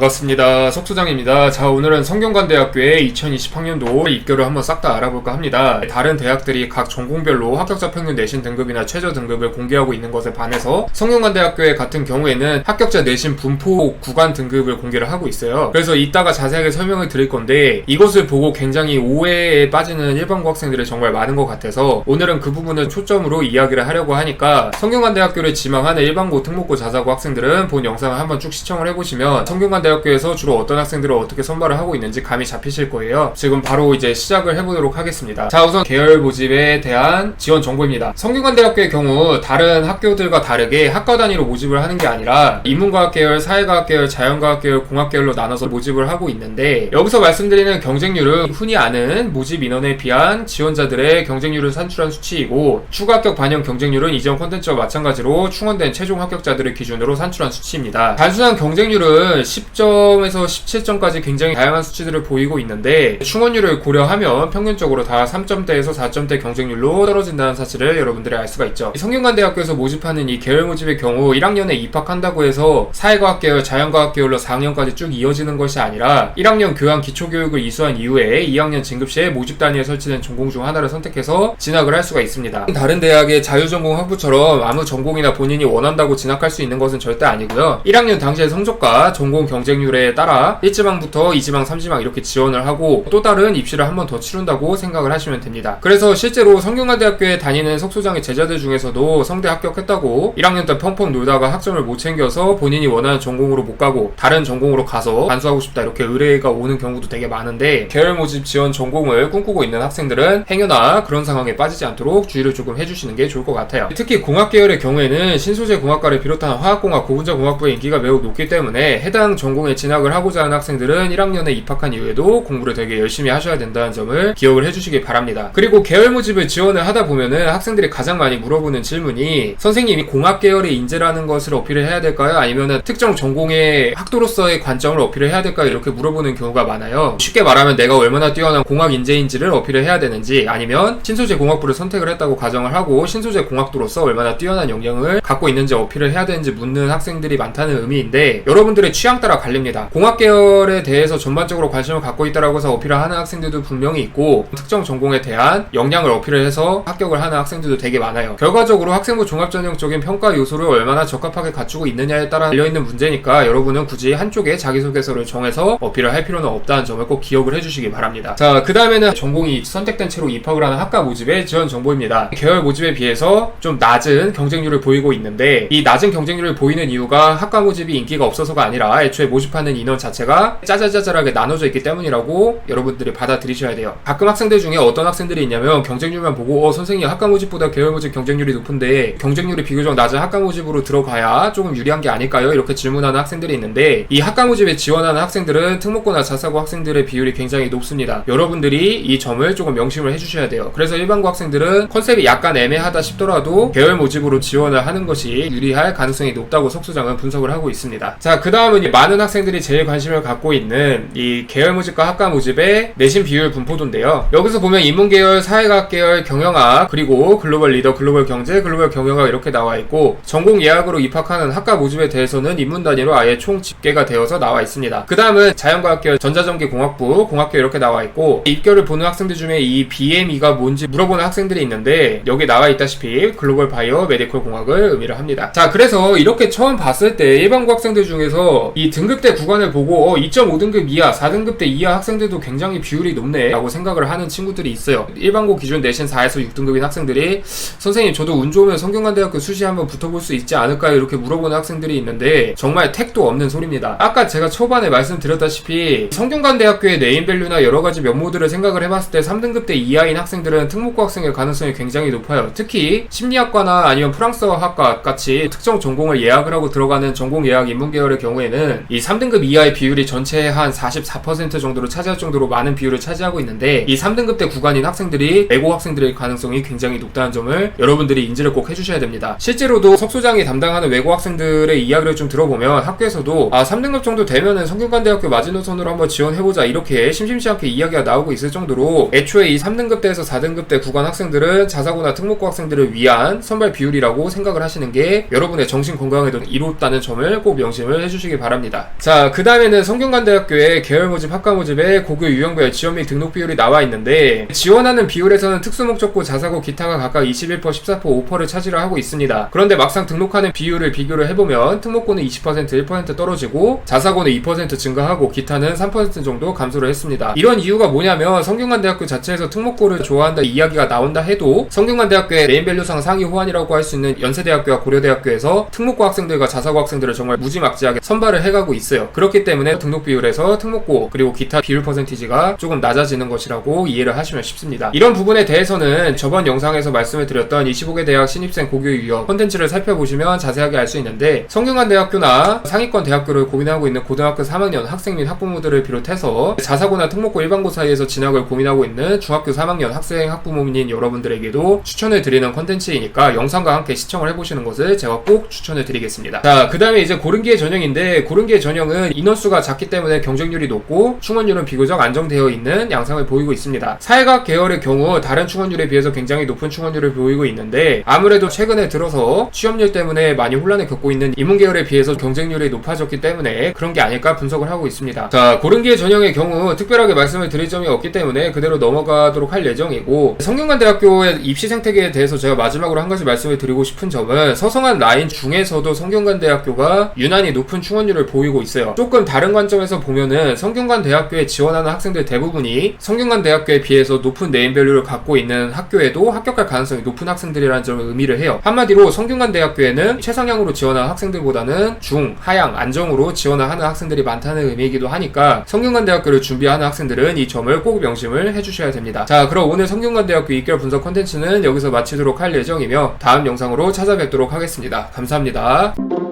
반갑습니다. 석소장입니다. 자, 오늘은 성균관대학교의 2020학년도 입결을 한번 싹 다 알아볼까 합니다. 다른 대학들이 각 전공별로 합격자 평균 내신 등급이나 최저 등급을 공개하고 있는 것에 반해서 성균관대학교의 같은 경우에는 합격자 내신 분포 구간 등급을 공개를 하고 있어요. 그래서 이따가 자세하게 설명을 드릴 건데 이것을 보고 굉장히 오해에 빠지는 일반고 학생들이 정말 많은 것 같아서 오늘은 그 부분을 초점으로 이야기를 하려고 하니까 성균관대학교를 지망하는 일반고 특목고 자사고 학생들은 본 영상을 한번 쭉 시청을 해보시면 성균관대 학교에서 주로 어떤 학생들을 어떻게 선발을 하고 있는지 감이 잡히실 거예요. 지금 바로 이제 시작을 해보도록 하겠습니다. 자, 우선 계열 모집에 대한 지원 정보입니다. 성균관대학교의 경우 다른 학교들과 다르게 학과 단위로 모집을 하는 게 아니라 인문과학 계열, 사회과학 계열, 자연과학 계열, 공학 계열로 나눠서 모집을 하고 있는데 여기서 말씀드리는 경쟁률은 흔히 아는 모집 인원에 비한 지원자들의 경쟁률을 산출한 수치이고 추가 합격 반영 경쟁률은 이전 콘텐츠와 마찬가지로 충원된 최종 합격자들을 기준으로 산출한 수치입니다. 단순한 경쟁률은 10 점에서 17점까지 굉장히 다양한 수치들을 보이고 있는데 충원율을 고려하면 평균적으로 다 3점대에서 4점대 경쟁률로 떨어진다는 사실을 여러분들이 알 수가 있죠. 성균관대학교에서 모집하는 이 계열 모집의 경우 1학년에 입학한다고 해서 사회과학 계열, 자연과학 계열로 4학년까지 쭉 이어지는 것이 아니라 1학년 교양 기초교육을 이수한 이후에 2학년 진급 시에 모집 단위에 설치된 전공 중 하나를 선택해서 진학을 할 수가 있습니다. 다른 대학의 자유전공 학부처럼 아무 전공이나 본인이 원한다고 진학할 수 있는 것은 절대 아니고요. 1학년 당시의 성적과 전공 경쟁 률에 따라 1지망부터 2지망, 3지망 이렇게 지원을 하고 또 다른 입시를 한 번 더 치른다고 생각을 하시면 됩니다. 그래서 실제로 성균관대학교에 다니는 석소장의 제자들 중에서도 성대 합격했다고 1학년 때 펑펑 놀다가 학점을 못 챙겨서 본인이 원하는 전공으로 못 가고 다른 전공으로 가서 반수하고 싶다 이렇게 의뢰가 오는 경우도 되게 많은데 계열 모집 지원 전공을 꿈꾸고 있는 학생들은 행여나 그런 상황에 빠지지 않도록 주의를 조금 해주시는 게 좋을 것 같아요. 특히 공학 계열의 경우에는 신소재 공학과를 비롯한 화학공학, 고분자 공학부의 인기가 매우 높기 때문에 해당 전공 에 진학을 하고자 하는 학생들은 1학년에 입학한 이후에도 공부를 되게 열심히 하셔야 된다는 점을 기억을 해주시기 바랍니다. 그리고 계열 모집을 지원을 하다 보면은 학생들이 가장 많이 물어보는 질문이 선생님이 공학 계열의 인재라는 것을 어필을 해야 될까요? 아니면은 특정 전공의 학도로서의 관점을 어필을 해야 될까요? 이렇게 물어보는 경우가 많아요. 쉽게 말하면 내가 얼마나 뛰어난 공학 인재인지를 어필을 해야 되는지 아니면 신소재 공학부를 선택을 했다고 가정을 하고 신소재 공학도로서 얼마나 뛰어난 역량을 갖고 있는지 어필을 해야 되는지 묻는 학생들이 많다는 의미인데 여러분들의 취향 따라 갈립니다. 공학 계열에 대해서 전반적으로 관심을 갖고 있다라고 해서 어필을 하는 학생들도 분명히 있고 특정 전공에 대한 역량을 어필을 해서 합격을 하는 학생들도 되게 많아요. 결과적으로 학생부 종합전형적인 평가 요소를 얼마나 적합하게 갖추고 있느냐에 따라 달려있는 문제니까 여러분은 굳이 한쪽에 자기소개서를 정해서 어필을 할 필요는 없다는 점을 꼭 기억을 해주시기 바랍니다. 자, 그 다음에는 전공이 선택된 채로 입학을 하는 학과 모집의 지원 정보입니다. 계열 모집에 비해서 좀 낮은 경쟁률을 보이고 있는데 이 낮은 경쟁률을 보이는 이유가 학과 모집이 인기가 없어서가 아니라 애초에 모집하는 인원 자체가 짜잘짜잘하게 나눠져 있기 때문이라고 여러분들이 받아들이셔야 돼요. 가끔 학생들 중에 어떤 학생들이 있냐면 경쟁률만 보고 어 선생님 학과 모집보다 계열 모집 경쟁률이 높은데 경쟁률이 비교적 낮은 학과 모집으로 들어가야 조금 유리한 게 아닐까요? 이렇게 질문하는 학생들이 있는데 이 학과 모집에 지원하는 학생들은 특목고나 자사고 학생들의 비율이 굉장히 높습니다. 여러분들이 이 점을 조금 명심을 해주셔야 돼요. 그래서 일반고 학생들은 컨셉이 약간 애매하다 싶더라도 계열 모집으로 지원을 하는 것이 유리할 가능성이 높다고 석수장은 분석을 하고 있습니다. 자, 그 다음은 많은 학생들이 제일 관심을 갖고 있는 이 계열 모집과 학과 모집의 내신 비율 분포도인데요. 여기서 보면 인문 계열, 사회과학 계열, 경영학, 그리고 글로벌 리더, 글로벌 경제, 글로벌 경영학 이렇게 나와 있고 전공 예약으로 입학하는 학과 모집에 대해서는 인문 단위로 아예 총 집계가 되어서 나와 있습니다. 그 다음은 자연과학 계열, 전자전기 공학부, 공학교 이렇게 나와 있고 입결을 보는 학생들 중에 이 BME가 뭔지 물어보는 학생들이 있는데 여기 나와 있다시피 글로벌 바이오 메디컬 공학을 의미를 합니다. 자, 그래서 이렇게 처음 봤을 때 일반고 학생들 중에서 이 등급 대 구간을 보고 어, 2.5등급 이하, 4등급대 이하 학생들도 굉장히 비율이 높네 라고 생각을 하는 친구들이 있어요. 일반고 기준 내신 4에서 6등급인 학생들이 선생님 저도 운 좋으면 성균관대학교 수시 한번 붙어볼 수 있지 않을까요? 이렇게 물어보는 학생들이 있는데 정말 택도 없는 소리입니다. 아까 제가 초반에 말씀드렸다시피 성균관대학교의 네임밸류나 여러 가지 면모들을 생각을 해봤을 때 3등급대 이하인 학생들은 특목고 학생의 가능성이 굉장히 높아요. 특히 심리학과나 아니면 프랑스어 학과 같이 특정 전공을 예약을 하고 들어가는 전공 예약 인문 계열의 경우에는 이 3등급 이하의 비율이 전체의 한 44% 정도로 차지할 정도로 많은 비율을 차지하고 있는데 이 3등급 대 구간인 학생들이 외고 학생들의 가능성이 굉장히 높다는 점을 여러분들이 인지를 꼭 해주셔야 됩니다. 실제로도 석소장이 담당하는 외고 학생들의 이야기를 좀 들어보면 학교에서도 아 3등급 정도 되면은 성균관대학교 마지노선으로 한번 지원해보자 이렇게 심심치 않게 이야기가 나오고 있을 정도로 애초에 이 3등급대에서 4등급대 구간 학생들은 자사고나 특목고 학생들을 위한 선발 비율이라고 생각을 하시는 게 여러분의 정신 건강에도 이롭다는 점을 꼭 명심을 해주시기 바랍니다. 자, 그 다음에는 성균관대학교의 계열 모집, 학과 모집의 고교 유형별 지원 및 등록 비율이 나와 있는데, 지원하는 비율에서는 특수목적고, 자사고, 기타가 각각 21%, 14%, 5%를 차지를 하고 있습니다. 그런데 막상 등록하는 비율을 비교를 해보면, 특목고는 20%, 1% 떨어지고, 자사고는 2% 증가하고, 기타는 3% 정도 감소를 했습니다. 이런 이유가 뭐냐면, 성균관대학교 자체에서 특목고를 좋아한다 이야기가 나온다 해도, 성균관대학교의 메인밸류상 상위 호환이라고 할 수 있는 연세대학교와 고려대학교에서 특목고 학생들과 자사고 학생들을 정말 무지막지하게 선발을 해가고 있 어요. 그렇기 때문에 등록 비율에서 특목고 그리고 기타 비율 퍼센티지가 조금 낮아지는 것이라고 이해를 하시면 쉽습니다. 이런 부분에 대해서는 저번 영상에서 말씀을 드렸던 25개 대학 신입생 고교 유형 콘텐츠를 살펴보시면 자세하게 알 수 있는데 성균관 대학교나 상위권 대학교를 고민하고 있는 고등학교 3학년 학생 및 학부모들을 비롯해서 자사고나 특목고 일반고 사이에서 진학을 고민하고 있는 중학교 3학년 학생 학부모님 여러분들에게도 추천을 드리는 콘텐츠이니까 영상과 함께 시청을 해보시는 것을 제가 꼭 추천을 드리겠습니다. 자, 그 다음에 이제 고른기의 전형인데 고른기의 전형 은 인원수가 작기 때문에 경쟁률이 높고 충원율은 비교적 안정되어 있는 양상을 보이고 있습니다. 사회학 계열의 경우 다른 충원율에 비해서 굉장히 높은 충원율을 보이고 있는데 아무래도 최근에 들어서 취업률 때문에 많이 혼란을 겪고 있는 인문 계열에 비해서 경쟁률이 높아졌기 때문에 그런 게 아닐까 분석을 하고 있습니다. 자, 고른기의 전형의 경우 특별하게 말씀을 드릴 점이 없기 때문에 그대로 넘어가도록 할 예정이고 성균관대학교의 입시 생태계에 대해서 제가 마지막으로 한 가지 말씀을 드리고 싶은 점은 서성한 라인 중에서도 성균관대학교가 유난히 높은 충원율을 보이고 있어요. 조금 다른 관점에서 보면은 성균관 대학교에 지원하는 학생들 대부분이 성균관 대학교에 비해서 높은 네임밸류를 갖고 있는 학교에도 합격할 가능성이 높은 학생들이라는 점을 의미를 해요. 한마디로 성균관 대학교에는 최상향으로 지원한 학생들보다는 중, 하향, 안정으로 지원을 하는 학생들이 많다는 의미이기도 하니까 성균관 대학교를 준비하는 학생들은 이 점을 꼭 명심을 해주셔야 됩니다. 자, 그럼 오늘 성균관 대학교 입결 분석 컨텐츠는 여기서 마치도록 할 예정이며 다음 영상으로 찾아뵙도록 하겠습니다. 감사합니다.